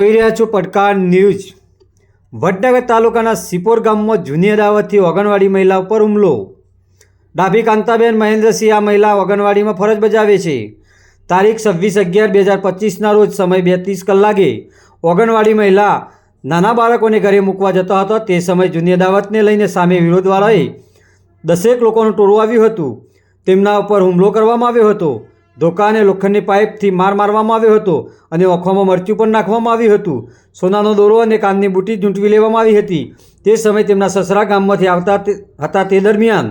જોઈ રહ્યા છો પડકાર ન્યૂઝ. વડનગર તાલુકાના સિપોર ગામમાં જૂની અદાવતથી ઓગણવાડી મહિલા ઉપર હુમલો. ડાભી કાંતાબેન મહેન્દ્રસિંહ આ મહિલા ઓગણવાડીમાં ફરજ બજાવે છે. તારીખ છવ્વીસ અગિયાર બે હજાર પચીસના રોજ સમય બેત્રીસ કલાકે ઓગણવાડી મહિલા નાના બાળકોને ઘરે મૂકવા જતો હતો. તે સમય જૂની અદાવતને લઈને સામે વિરોધવાળાએ દસેક લોકોનું ટોળું આવ્યું હતું. તેમના ઉપર હુમલો કરવામાં આવ્યો હતો. ધોકા અને લોખંડની પાઇપથી માર મારવામાં આવ્યો હતો અને ઓખોમાં મરચું પણ નાખવામાં આવ્યું હતું. સોનાનો દોરો અને કાનની બુટી ઝૂંટવી લેવામાં આવી હતી. તે સમયે તેમના સસરા ગામમાંથી આવતા હતા તે દરમિયાન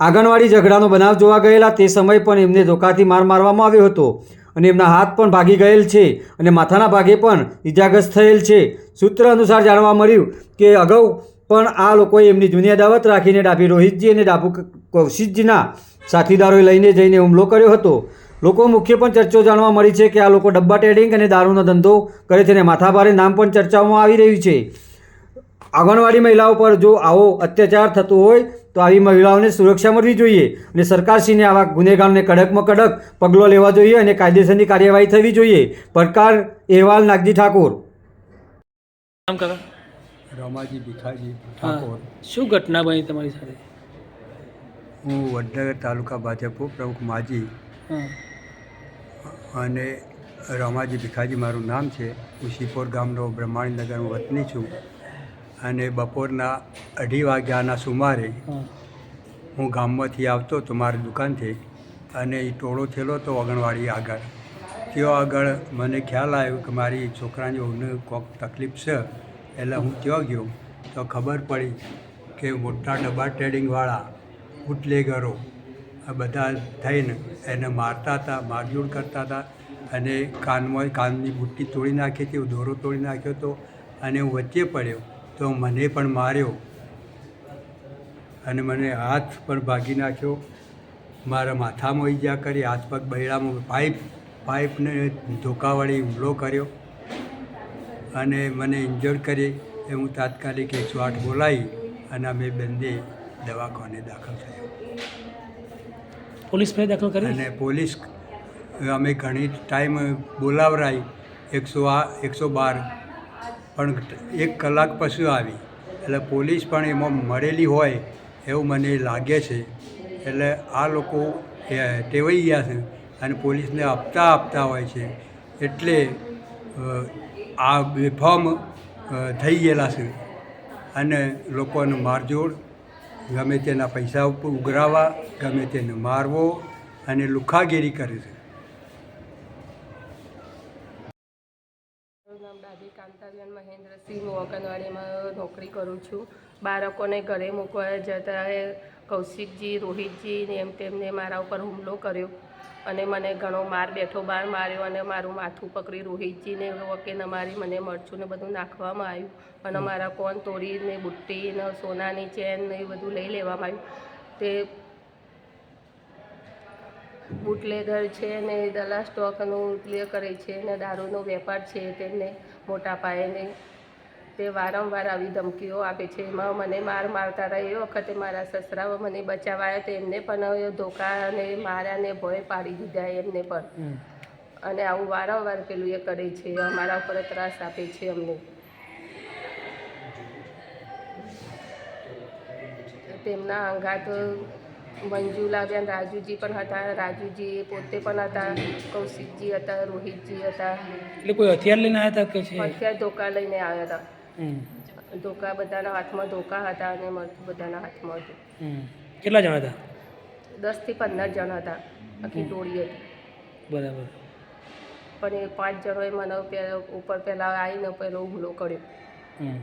આંગણવાડી ઝઘડાનો બનાવ જોવા ગયેલા તે સમયે પણ એમને ધોકાથી માર મારવામાં આવ્યો હતો અને એમના હાથ પણ ભાગી ગયેલ છે અને માથાના ભાગે પણ ઇજાગ્રસ્ત થયેલ છે. સૂત્ર અનુસાર જાણવા મળ્યું કે અગાઉ પણ આ લોકોએ એમની જૂની અદાવત રાખીને ડાભી રોહિતજી અને ડાભુ કૌશિકજીના સાથીદારોએ લઈને જઈને હુમલો કર્યો હતો. લોકો મુખ્ય પણ ચર્ચો જાણવા મળી છે કે આ લોકો ડબ્બા ટ્રેડિંગ અને દારૂનો ધંધો કરે છે અને માથાભારે નામ પણ ચર્ચાઓમાં આવી રહ્યું છે. આંગણવાડી મહિલાઓ પર જો આવો અત્યાચાર થતો હોય તો આવી મહિલાઓને સુરક્ષા મળવી જોઈએ અને સરકારશ્રીને આવા ગુનેગારોને કડકમાં કડક પગલો લેવા જોઈએ અને કાયદેસરની કાર્યવાહી થવી જોઈએ. પડકાર અહેવાલ નાગજી ઠાકોર. નામ રમાજી ભીખાજી ઠાકોર. શું ઘટના બની તમારી સાથે? હું વડનગર તાલુકા ભાજપ પ્રમુખ માજી અને રમાજી ભીખાજી મારું નામ છે. હું શિપોર ગામનો બ્રહ્માણીનગરનો વતની છું. અને બપોરના અઢી વાગ્યાના સુમારે હું. ગામમાંથી આવતો તો મારી દુકાનથી અને એ ટોળો થયેલો હતો આંગણવાડી આગળ. ત્યાં આગળ મને ખ્યાલ આવ્યો કે મારી છોકરાની ઓને કોઈક તકલીફ છે એટલે હું ત્યાં ગયો. તો ખબર પડી કે મોટા ડબ્બા ટ્રેડિંગવાળા બુટલેગરો. આ બધા થઈને એને મારતા હતા, મારઝૂડ કરતા હતા અને કાનમાં કાનની બુટ્ટી તોડી નાખી હતી દોરો તોડી નાખ્યો હતો અને હું વચ્ચે પડ્યો. તો મને પણ માર્યો અને મને હાથ પણ ભાગી નાખ્યો. મારા માથામાં ઈજા કરી, હાથ પગ બૈરામાં પાઇપ, પાઇપને ધોકાવાળી હુમલો કર્યો અને મને ઇન્જર્ડ કરી. એ હું તાત્કાલિક એકસો આઠ બોલાવી અને અમે બંને દવાખાને દાખલ થયો. પોલીસ ફરિયાદ દાખલ કરી? અને પોલીસ અમે ઘણી ટાઈમ બોલાવરાઈ એકસો આ એકસો બાર. પણ એક કલાક પછી આવી. એટલે પોલીસ પણ એમાં મળેલી હોય એવું મને લાગે છે. એટલે આ લોકો ટેવાઈ ગયા છે અને પોલીસને આપતા આપતા હોય છે. એટલે આ બેફામ થઈ ગયેલા છે. અને લોકોને મારઝોડ ગમે તેના પૈસા ઉપર ઉઘરાવા, ગમે તેને મારવો અને લુખાગીરી કરે છે. ડાભી કાંતાબેન મહેન્દ્રસિંહ હું અંગણવાડીમાં નોકરી કરું છું. બાળકોને ઘરે મૂકવા જતા કૌશિકજી, રોહિતજી ને એમ તેમને મારા ઉપર હુમલો કર્યો. અને મને ઘણો માર બેઠો બાર માર્યો અને મારું માથું પકડી રોહિતજીને વકીને મારી મને મરચું ને બધું નાખવામાં આવ્યું. અને મારા કોન તોડીને બુટ્ટી ને સોનાની ચેન ને એ બધું લઈ લેવામાં આવ્યું. તે બુટલેગર છે ને દલા સ્ટોકનું પ્લે કરે છે ને દારૂનો વેપાર છે તેમને મોટા પાયેને તે વારંવાર આવી ધમકીઓ આપે છે. એમાં મને માર મારતા રહ્યા એ વખતે મારા સસરાઓ મને બચાવાયા એમને પણ ધોકા અને માર્યાને ભય પાડી દીધા એમને પણ. અને આવું વારંવાર પેલું એ કરે છે. અમારા ઉપર ત્રાસ આપે છે અમને. તેમના અંગાત મંજુલાબેન રાજુજી પણ હતા. રાજુજી પોતે પણ હતા. કૌશિકજી હતા રોહિતજી હતા. એટલે કોઈ હથિયાર લઈને આવ્યા હતા કે છે? અત્યારે ધોકા લઈને આવ્યા હતા. ધોકા બધાના હાથમાં ધોકા હતા અને મરચું બધાના હાથમાં હતું. કેટલા જણા હતા? દસથી પંદર જણ હતા આખી ટોળી હતી. બરાબર. પણ એ પાંચ જણોએ મને પહેલા ઉપર પહેલાં આવીને પહેલો હુમલો કર્યો. હમ.